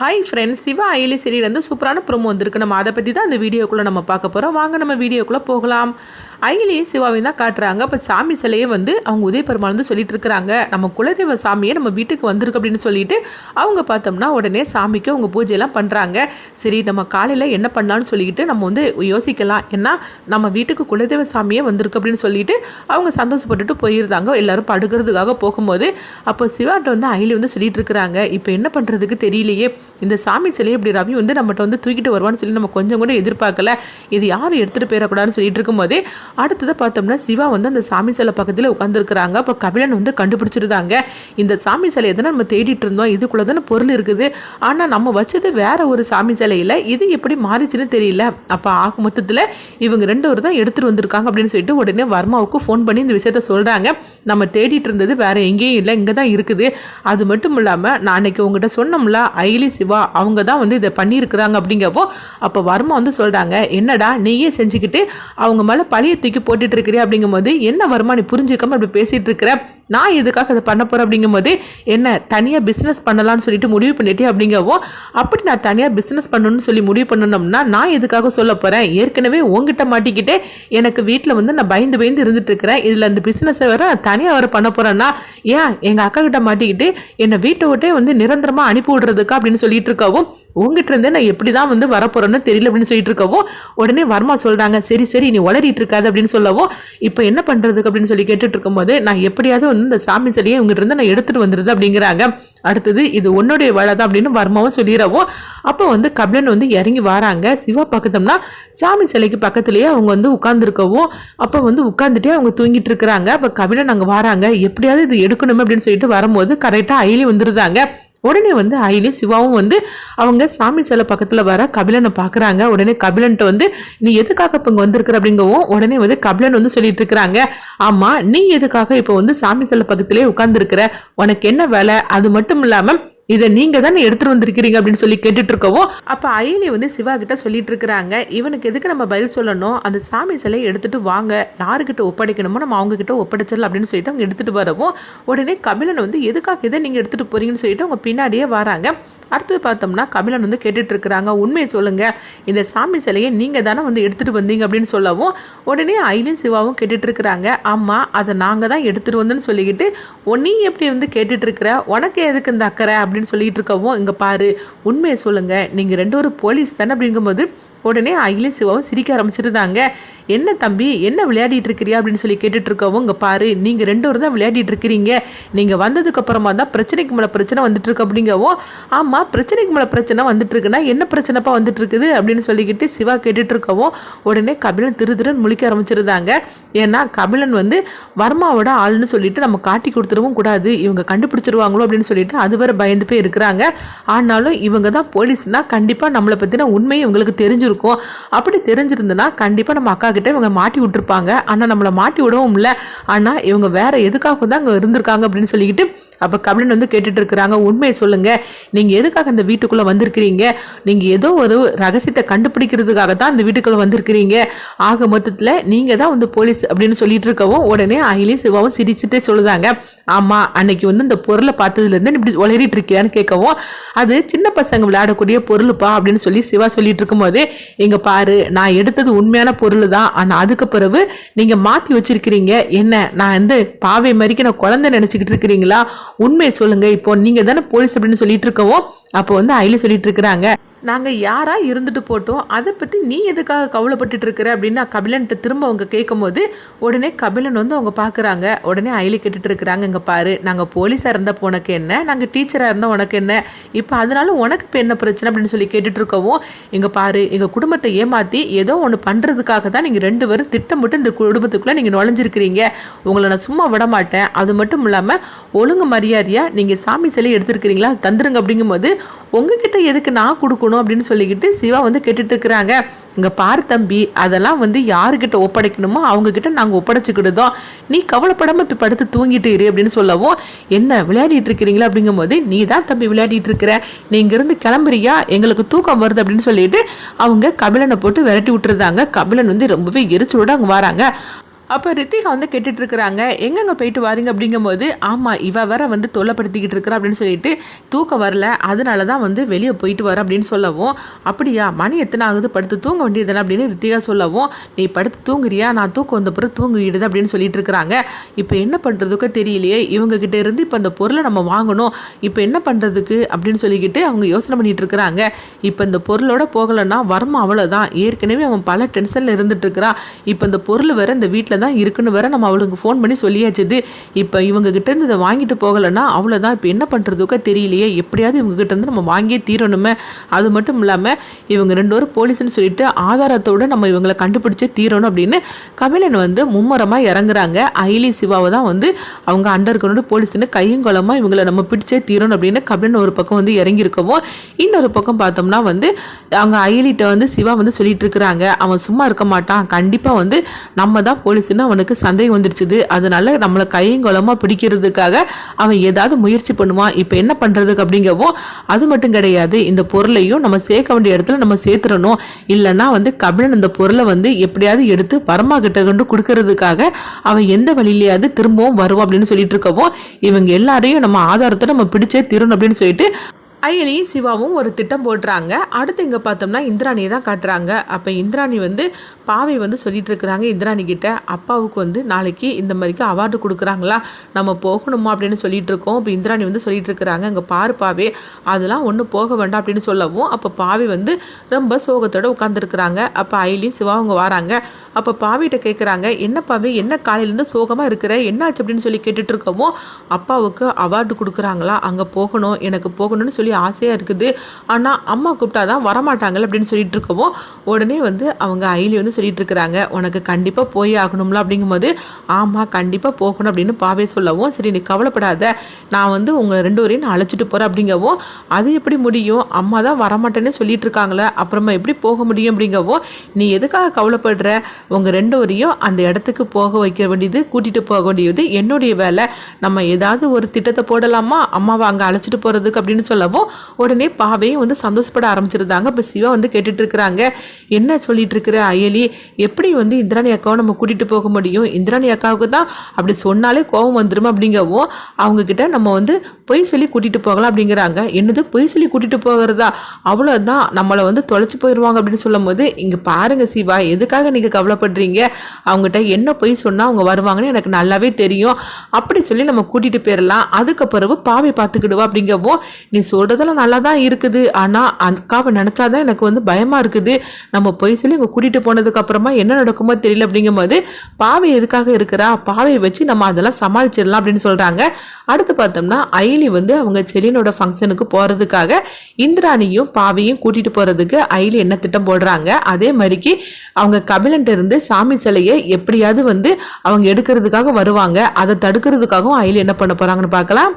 Hi friends Siva Ayali சீரியலேருந்து சூப்பரான promo வந்திருக்கு. நம்ம அதை பற்றி தான் அந்த வீடியோக்குள்ளே நம்ம பார்க்க போகிறோம் வாங்க நம்ம வீடியோக்குள்ளே போகலாம். ஐலியும் சிவாவையும் தான் காட்டுறாங்க. அப்போ சாமி சிலையே வந்து அவங்க உதய பெருமாள் வந்து சொல்லிட்டு இருக்கிறாங்க. நம்ம குலதெய்வ சாமியே நம்ம வீட்டுக்கு வந்திருக்கு அப்படின்னு சொல்லிட்டு அவங்க பார்த்தோம்னா உடனே சாமிக்கு அவங்க பூஜையெல்லாம் பண்ணுறாங்க சரி நம்ம காலையில் என்ன பண்ணலாம்னு சொல்லிட்டு நம்ம வந்து யோசிக்கலாம். ஏன்னா நம்ம வீட்டுக்கு குலதெய்வ சாமியே வந்திருக்கு அப்படின்னு சொல்லிட்டு அவங்க சந்தோஷப்பட்டுட்டு போயிருந்தாங்க. எல்லாரும் படுக்கிறதுக்காக போகும்போது அப்போ சிவாட்ட வந்து ஐலி வந்து சொல்லிட்டு இருக்கிறாங்க. இப்போ என்ன பண்ணுறதுக்கு தெரியலையே. இந்த சாமி சிலையை இப்படி ரவி வந்து நம்மகிட்ட வந்து தூக்கிட்டு வருவான்னு சொல்லி நம்ம கொஞ்சம் கூட எதிர்பார்க்கல. இது யாரும் எடுத்துகிட்டு போயிடக்கூடாதுன்னு சொல்லிட்டு இருக்கும்போதே அடுத்ததை பார்த்தோம்னா சிவா வந்து அந்த சாமி சிலை பக்கத்தில் உட்காந்துருக்குறாங்க அப்போ கபிலன் வந்து கண்டுபிடிச்சிருந்தாங்க. இந்த சாமி சிலையை தானே நம்ம தேடிட்டு இருந்தோம். இதுக்குள்ளே தானே பொருள் இருக்குது. ஆனால் நம்ம வச்சது வேற ஒரு சாமி சிலையில் இது எப்படி மாறிச்சுன்னு தெரியல. அப்போ ஆக மொத்தத்தில் இவங்க ரெண்டு பேரும் தான் எடுத்துகிட்டு வந்திருக்காங்க அப்படின்னு சொல்லிட்டு உடனே வர்மாவுக்கு ஃபோன் பண்ணி இந்த விஷயத்த சொல்கிறாங்க நம்ம தேடிட்டு இருந்தது வேற எங்கேயும் இல்லை. இங்கே தான் இருக்குது. அது மட்டும் இல்லாமல் நான் அன்னைக்கு உங்ககிட்ட சொன்னோம்ல ஐலி சிவா அவங்க தான் வந்து இதை பண்ணியிருக்கிறாங்க அப்படிங்கப்போ அப்போ வர்மா வந்து சொல்கிறாங்க என்னடா நீயே செஞ்சுக்கிட்டு அவங்க மேலே பழைய தூக்கி போட்டுட்டு இருக்கிறியா? அப்படிங்கும்போது என்ன வர்மா நீ புரிஞ்சுக்காம இப்படி பேசிகிட்டு இருக்கிற? நான் எதுக்காக அதை பண்ண போகிறேன் அப்படிங்கும்போது என்ன தனியாக பிஸ்னஸ் பண்ணலாம்னு சொல்லிட்டு முடிவு பண்ணிட்டே அப்படிங்கவோ அப்படி நான் தனியாக பிஸ்னஸ் பண்ணணும்னு சொல்லி முடிவு பண்ணணும்னா நான் எதுக்காக சொல்ல போகிறேன் ஏற்கனவே உங்ககிட்ட மாட்டிக்கிட்டே எனக்கு வீட்டில் வந்து நான் பயந்து பயந்து இருந்துட்டு இருக்கிறேன். இதில் அந்த பிஸ்னஸை வேறு நான் தனியாக வர பண்ண போகிறேன்னா ஏன் எங்கள் அக்கா கிட்ட மாட்டிக்கிட்டு என்னை வீட்டை விட்டே வந்து நிரந்தரமாக அனுப்பி விடுறதுக்கா அப்படின்னு சொல்லிட்டு இருக்கவும் உங்ககிட்ட இருந்தே நான் எப்படி தான் வந்து வரப்போறேன்னு தெரியல அப்படின்னு சொல்லிட்டு இருக்கவும் உடனே வர்மா சொல்கிறாங்க சரி சரி நீ உளறிட்டு இருக்காது அப்படின்னு சொல்லவும் இப்போ என்ன பண்ணுறதுக்கு அப்படின்னு சொல்லி கேட்டுட்டு இருக்கும்போது நான் எப்படியாவது வந்து இந்த சாமி சிலையை உங்ககிட்ட இருந்து நான் எடுத்துட்டு வந்துடுது அப்படிங்கிறாங்க. அடுத்தது இது உன்னுடைய வேலை தான் அப்படின்னு வர்மாவும் சொல்லிடவும் அப்போ வந்து கபிலன் வந்து இறங்கி வராங்க. சிவா பக்கத்தம்னா சாமி சிலைக்கு பக்கத்துலேயே அவங்க வந்து உட்காந்துருக்கவும் அப்போ வந்து உட்காந்துட்டே அவங்க தூங்கிட்டு இருக்கிறாங்க. அப்போ கபிலன் அங்கே வராங்க. எப்படியாவது இது எடுக்கணுமே அப்படின்னு சொல்லிட்டு வரும்போது கரெக்டாக அயிலி வந்துருந்தாங்க உடனே வந்து அயிலி சிவாவும் வந்து அவங்க சாமி சிலை பக்கத்தில் வர கபிலனை பார்க்குறாங்க உடனே கபிலன்ட்ட வந்து நீ எதுக்காக இப்போ இங்கே வந்திருக்கிற? அப்படிங்கவும் உடனே வந்து கபிலன் வந்து சொல்லிட்டு இருக்கிறாங்க. ஆமாம் நீ எதுக்காக இப்போ வந்து சாமி சிலை பக்கத்திலே உட்காந்துருக்கிற உனக்கு என்ன வேலை? அது மட்டும் இல்லாமல் இதை நீங்க தானே எடுத்துட்டு வந்திருக்கிறீங்க அப்படின்னு சொல்லி கேட்டுட்டு இருக்கவும் அப்ப அயலி வந்து சிவா கிட்ட சொல்லிட்டு இருக்கிறாங்க இவனுக்கு எதுக்கு நம்ம பதில் சொல்லணும்? அந்த சாமி சிலையை எடுத்துட்டு வாங்க. யாருக்கிட்ட ஒப்படைக்கணுமோ நம்ம அவங்க கிட்ட ஒப்படைச்சிடலாம் அப்படின்னு சொல்லிட்டு அவங்க எடுத்துட்டு வரவும் உடனே கபிலன் வந்து எதுக்காக இதை நீங்க எடுத்துட்டு போறீங்கன்னு சொல்லிட்டு அவங்க பின்னாடியே வராங்க. அடுத்தது பார்த்தோம்னா கபிலன் வந்து கேட்டுட்டு இருக்கிறாங்க உண்மையை சொல்லுங்க. இந்த சாமி சிலையை நீங்க தானே வந்து எடுத்துட்டு வந்தீங்க அப்படின்னு சொல்லவும் உடனே ஐலியும் சிவாவும் கேட்டுட்டு இருக்கிறாங்க ஆமா அதை நாங்க தான் எடுத்துட்டு வந்தோன்னு சொல்லிக்கிட்டு நீ எப்படி வந்து கேட்டுட்டு இருக்கிற உனக்கு எதுக்கு இந்த அக்கறை? அப்படின்னு சொல்லிட்டு இருக்கவும் இங்க பாரு உண்மையை சொல்லுங்க. நீங்க ரெண்டு ஒரு போலீஸ் தானே? அப்படிங்கும்போது உடனே அகிலும் சிவாவும் சிரிக்க ஆரம்பிச்சிருந்தாங்க. என்ன தம்பி என்ன விளையாடிட்டு இருக்கிறியா? அப்படின்னு சொல்லி கேட்டுட்டு இருக்கவும் இங்கே பாரு நீங்கள் ரெண்டு தான் விளையாடிட்டு இருக்கிறீங்க. நீங்கள் வந்ததுக்கு அப்புறமா தான் பிரச்சனைக்கு மேலே பிரச்சனை வந்துட்டு இருக்கு அப்படிங்கவும் ஆமாம் பிரச்சனைக்கு மேலே பிரச்சனை வந்துட்டு இருக்குன்னா என்ன பிரச்சனைப்பா வந்துட்டு இருக்குது அப்படின்னு சொல்லிக்கிட்டு சிவா கேட்டுட்டு இருக்கவும் உடனே கபிலன் திரு திருன்னு முழிக்க ஆரம்பிச்சிருந்தாங்க. ஏன்னா கபிலன் வந்து வர்மாவோட ஆள்னு சொல்லிட்டு நம்ம காட்டி கொடுத்துடவும் கூடாது. இவங்க கண்டுபிடிச்சிருவாங்களோ அப்படின்னு சொல்லிட்டு அதுவரை பயந்து போய் இருக்கிறாங்க. ஆனாலும் இவங்க தான் போலீஸ்னால் கண்டிப்பாக நம்மளை பற்றின உண்மையை இவங்களுக்கு தெரிஞ்சிருக்கும். அப்படி தெரிஞ்சிருந்தனா கண்டிப்பாக நம்ம அக்கா கிட்ட இவங்க மாட்டி விட்டுருப்பாங்க. ஆனால் நம்மளை மாட்டி விடவும் இல்லை ஆனால் இவங்க வேற எதுக்காக தான் அங்கே இருந்திருக்காங்க அப்படின்னு சொல்லிக்கிட்டு அப்போ கபிலன் வந்து கேட்டுட்டு இருக்கிறாங்க உண்மையை சொல்லுங்க. நீங்கள் எதுக்காக இந்த வீட்டுக்குள்ளே வந்திருக்கிறீங்க? நீங்கள் ஏதோ ஒரு ரகசியத்தை கண்டுபிடிக்கிறதுக்காக தான் இந்த வீட்டுக்குள்ளே வந்திருக்கிறீங்க. ஆக மொத்தத்தில் நீங்கள் தான் வந்து போலீஸ் அப்படின்னு சொல்லிட்டு இருக்கவும் உடனே அகிலையும் சிவாவும் சிரிச்சுட்டே சொல்லுதாங்க. ஆமாம் அன்னைக்கு வந்து இந்த பொருளை பார்த்ததுலேருந்து இப்படி உளறிட்டு இருக்கியான்னு கேட்கவும் அது சின்ன பசங்க விளையாடக்கூடிய பொருள்ப்பா? அப்படின்னு சொல்லி சிவா சொல்லிட்டு இருக்கும்போது இங்கே பாரு நான் எடுத்தது உண்மையான பொருள் தான் ஆனால் அதுக்கு பிறகு நீங்கள் மாற்றி வச்சிருக்கிறீங்க. என்ன நான் வந்து பாவை மாதிரிக்கு நான் குழந்தை நினச்சிக்கிட்டு இருக்கிறீங்களா உண்மையை சொல்லுங்க. இப்போ நீங்க தானே போலீஸ் அப்படின்னு சொல்லிட்டு இருக்கவோ அப்போ வந்து அயில சொல்லிட்டு இருக்கிறாங்க. நாங்கள் யாராக இருந்துட்டு போட்டோம் அதை பற்றி நீ எதுக்காக கவலைப்பட்டுட்டு இருக்கிற அப்படின்னு கபிலன்ட்ட திரும்ப அவங்க கேட்கும்போது உடனே கபிலன் வந்து அவங்க பார்க்குறாங்க உடனே அயலி கேட்டுட்டு இருக்கிறாங்க இங்கே பாரு நாங்கள் போலீஸாக இருந்தால் உனக்கு என்ன? நாங்கள் டீச்சராக இருந்தால் உனக்கு என்ன? இப்போ அதனால உனக்கு இப்போ என்ன பிரச்சனை? அப்படின்னு சொல்லி கேட்டுட்டு இருக்கவும் இங்கே பாரு எங்கள் குடும்பத்தை ஏமாற்றி ஏதோ ஒன்று பண்ணுறதுக்காக தான் நீங்கள் ரெண்டு பேரும் திட்டமிட்டு இந்த குடும்பத்துக்குள்ளே நீங்கள் நுழைஞ்சிருக்கிறீங்க. உங்களை நான் சும்மா விட மாட்டேன். அது மட்டும் இல்லாமல் ஒழுங்கு மரியாதையாக நீங்கள் சாமி சிலை எடுத்துருக்கிறீங்களா? தந்துருங்க. அப்படிங்கும்போது உங்ககிட்ட எதுக்கு நான் கொடுக்கணும்? அப்படின்னு சொல்லிக்கிட்டு சிவா வந்து கேட்டுட்டு இருக்கிறாங்க இங்கே பார் தம்பி அதெல்லாம் வந்து யாருக்கிட்ட ஒப்படைக்கணுமோ அவங்கக்கிட்ட நாங்கள் ஒப்படைச்சிக்கிடுதோம். நீ கவலைப்படாமல் இப்போ படுத்து தூங்கிட்டு இரு அப்படின்னு சொல்லவும் என்ன விளையாடிட்டு இருக்கிறீங்களா? அப்படிங்கும்போது நீ தான் தம்பி விளையாடிட்டு இருக்கிற. நீ இங்கேருந்து கிளம்புறியா? எங்களுக்கு தூக்கம் வருது அப்படின்னு சொல்லிட்டு அவங்க கபிலனை போட்டு விரட்டி விட்டுருந்தாங்க. கபிலன் வந்து ரொம்பவே எரிச்சலோட அங்கே வராங்க. அப்போ ரித்திகா வந்து கேட்டுட்டு இருக்கிறாங்க எங்கெங்க போயிட்டு வாரீங்க? அப்படிங்கும்போது ஆமாம் இவ வேற வந்து தொல்லைப்படுத்திக்கிட்டு இருக்கிறா அப்படின்னு சொல்லிட்டு தூக்கம் வரல. அதனால தான் வந்து வெளியே போயிட்டு வர அப்படின்னு சொல்லவும் அப்படியா மணி எத்தனை ஆகுது? படுத்து தூங்க வேண்டியதுதானே? அப்படின்னு ரித்திகா சொல்லவும் நீ படுத்து தூங்குறியா? நான் தூக்கம் வந்த பிறகு தூங்கிடுது அப்படின்னு சொல்லிட்டு இருக்கிறாங்க. இப்போ என்ன பண்ணுறதுக்கு தெரியலையே. இவங்க கிட்ட இருந்து இப்போ அந்த பொருளை நம்ம வாங்கணும். இப்போ என்ன பண்ணுறதுக்கு அப்படின்னு சொல்லிக்கிட்டு அவங்க யோசனை பண்ணிட்டு இருக்கிறாங்க. இப்போ இந்த பொருளோட போகலைன்னா வருமா? அவ்வளோதான் ஏற்கனவே அவன் பல டென்ஷனில் இருந்துட்டு இருக்கிறான். இப்போ இந்த பொருள் வேற இந்த வீட்டில் தான் இருக்குன்னு வேற நம்ம அவளுக்கு ஃபோன் பண்ணி சொல்லியாச்சுது இப்போ இவங்க கிட்ட இருந்து இதை வாங்கிட்டு போகலைன்னா அவ்வளோதான் இப்போ என்ன பண்ணுறதுக்கோ தெரியலையே. எப்படியாவது இவங்க கிட்ட இருந்து நம்ம வாங்கியே தீரணுமே. அது மட்டும் இல்லாமல் இவங்க ரெண்டு பேரும் போலீஸ்னு சொல்லிட்டு ஆதாரத்தோட நம்ம இவங்களை கண்டுபிடிச்சே தீரணும் அப்படின்னு கபிலன் வந்து மும்முரமாக இறங்குறாங்க. ஐலி சிவாவை தான் வந்து அவங்க அண்டர் கிரவுண்டு போலீஸ்னு கையும் குளமாக இவங்களை நம்ம பிடிச்சே தீரணும் அப்படின்னு கபிலன் ஒரு பக்கம் வந்து இறங்கியிருக்கவும் இன்னொரு பக்கம் பார்த்தோம்னா வந்து அவங்க ஐலிட்ட வந்து சிவா வந்து சொல்லிட்டு இருக்கிறாங்க. அவன் சும்மா இருக்க மாட்டான். கண்டிப்பாக வந்து நம்ம தான் போலீஸ் போலீஸ்னு அவனுக்கு சந்தேகம் வந்துடுச்சுது அதனால நம்மளை கையங்குளமாக பிடிக்கிறதுக்காக அவன் ஏதாவது முயற்சி பண்ணுவான். இப்போ என்ன பண்ணுறதுக்கு அப்படிங்கவும் அது மட்டும் கிடையாது. இந்த பொருளையும் நம்ம சேர்க்க வேண்டிய இடத்துல நம்ம சேர்த்துடணும். இல்லைன்னா வந்து கபிலன் இந்த பொருளை வந்து எப்படியாவது எடுத்து பரமா கிட்ட கொண்டு கொடுக்கறதுக்காக அவன் எந்த வழியிலையாவது திரும்பவும் வருவான் அப்படின்னு சொல்லிட்டு இருக்கவும் இவங்க எல்லாரையும் நம்ம ஆதாரத்தை நம்ம பிடிச்சே திருணும் அப்படின்னு சொல்லிட்டு அயலி சிவாவும் ஒரு திட்டம் போடுறாங்க. அடுத்து இங்கே பார்த்தோம்னா இந்திராணியை தான் காட்டுறாங்க. அப்போ இந்திராணி வந்து பாவை வந்து சொல்லிட்டு இருக்கிறாங்க இந்திராணி கிட்ட. அப்பாவுக்கு வந்து நாளைக்கு இந்த மாதிரிக்கு அவார்டு கொடுக்குறாங்களா? நம்ம போகணுமா அப்படின்னு சொல்லிட்டு இருக்கோம். இப்போ இந்திராணி வந்து சொல்லிட்டு இருக்கிறாங்க. அங்கே பாரு பாவே அதெல்லாம் ஒன்றும் போக வேண்டாம் அப்படின்னு சொல்லவும் அப்போ பாவை வந்து ரொம்ப சோகத்தோடு உட்காந்துருக்குறாங்க அப்போ அயலியும் சிவாவும் வராங்க. அப்போ பாவிகிட்ட கேட்குறாங்க என்ன பாவி என்ன காலையிலேருந்து சோகமாக இருக்கிற? என்னாச்சு? அப்படின்னு சொல்லி கேட்டுட்டு இருக்கவும் அப்பாவுக்கு அவார்டு கொடுக்குறாங்களா? அங்கே போகணும் எனக்கு போகணும்னு சொல்லி ஆசையாக இருக்குது. ஆனால் அம்மா கூப்பிட்டா தான் வரமாட்டாங்கல்ல அப்படின்னு சொல்லிட்டு இருக்கவும் உடனே வந்து அவங்க ஐலி வந்து சொல்லிட்டு இருக்கிறாங்க. உனக்கு கண்டிப்பாக போய் ஆகணும்ல அப்படிங்கும்போது ஆமாம் கண்டிப்பாக போகணும் அப்படின்னு பாவே சொல்லவும் சரி நீ கவலைப்படாத. நான் வந்து உங்களை ரெண்டு வரையும் நான் அழைச்சிட்டு போகிறேன் அப்படிங்கவும் அது எப்படி முடியும்? அம்மா தான் வரமாட்டேன்னு சொல்லிட்டு இருக்காங்களே அப்புறமா எப்படி போக முடியும் அப்படிங்கவும் நீ எதுக்காக கவலைப்படுற? உங்கள் ரெண்டு வரையும் அந்த இடத்துக்கு போக வைக்க வேண்டியது கூட்டிகிட்டு போக வேண்டியது என்னுடைய வேலை. நம்ம ஏதாவது ஒரு திட்டத்தை போடலாமா? அம்மாவை அங்கே அழைச்சிட்டு போகிறதுக்கு அப்படின்னு சொல்லவும் உடனே பாவையும் வந்து சந்தோஷப்பட ஆரம்பிச்சிருந்தாங்க. இப்போ சிவா வந்து கேட்டுட்டு இருக்கிறாங்க என்ன சொல்லிட்டு இருக்கிற அயலி? எப்படி வந்து இந்திராணி அக்காவை நம்ம கூட்டிகிட்டு போக முடியும்? இந்திராணி அக்காவுக்கு தான் அப்படி சொன்னாலே கோபம் வந்துடும் அப்படிங்கவும் அவங்க கிட்ட நம்ம வந்து பொய் சொல்லி கூட்டிகிட்டு போகலாம் அப்படிங்கிறாங்க. என்னது? பொய் சொல்லி கூட்டிகிட்டு போகிறதா? அவ்வளோதான் நம்மளை வந்து தொலைச்சி போயிடுவாங்க அப்படின்னு சொல்லும் போது இங்கே பாருங்க சிவா எதுக்காக நீங்கள் கவலைப்படுறீங்க? அவங்ககிட்ட என்ன பொய் சொன்னால் அவங்க வருவாங்கன்னு எனக்கு நல்லாவே தெரியும். அப்படி சொல்லி நம்ம கூட்டிகிட்டு போயிடலாம் அதுக்கு பிறகு பாவை பார்த்துக்கிடுவா அப்படிங்கவும் நீ சொல்கிறதெல்லாம் நல்லா தான் இருக்குது. ஆனால் அக்காவை நினச்சாதான் எனக்கு வந்து பயமாக இருக்குது. நம்ம போய் சொல்லி இங்கே கூட்டிகிட்டு போனதுக்கப்புறமா என்ன நடக்குமோ தெரியல அப்படிங்கும்போது பாவை எதுக்காக இருக்கிறா? பாவையை வச்சு நம்ம அதெல்லாம் சமாளிச்சிடலாம் அப்படின்னு சொல்கிறாங்க அடுத்து பார்த்தோம்னா ஐலி வந்து அவங்க செலினோட ஃபங்க்ஷனுக்கு போகிறதுக்காக இந்திராணியும் பாவையும் கூட்டிகிட்டு போகிறதுக்கு ஐலி என்ன திட்டம் போடுறாங்க? அதே மாதிரிக்கு அவங்க கபிலன்ட்டு இருந்து சாமி சிலையை எப்படியாவது வந்து அவங்க எடுக்கிறதுக்காக வருவாங்க. அதை தடுக்கிறதுக்காகவும் ஐலி என்ன பண்ண போகிறாங்கன்னு பார்க்கலாம்.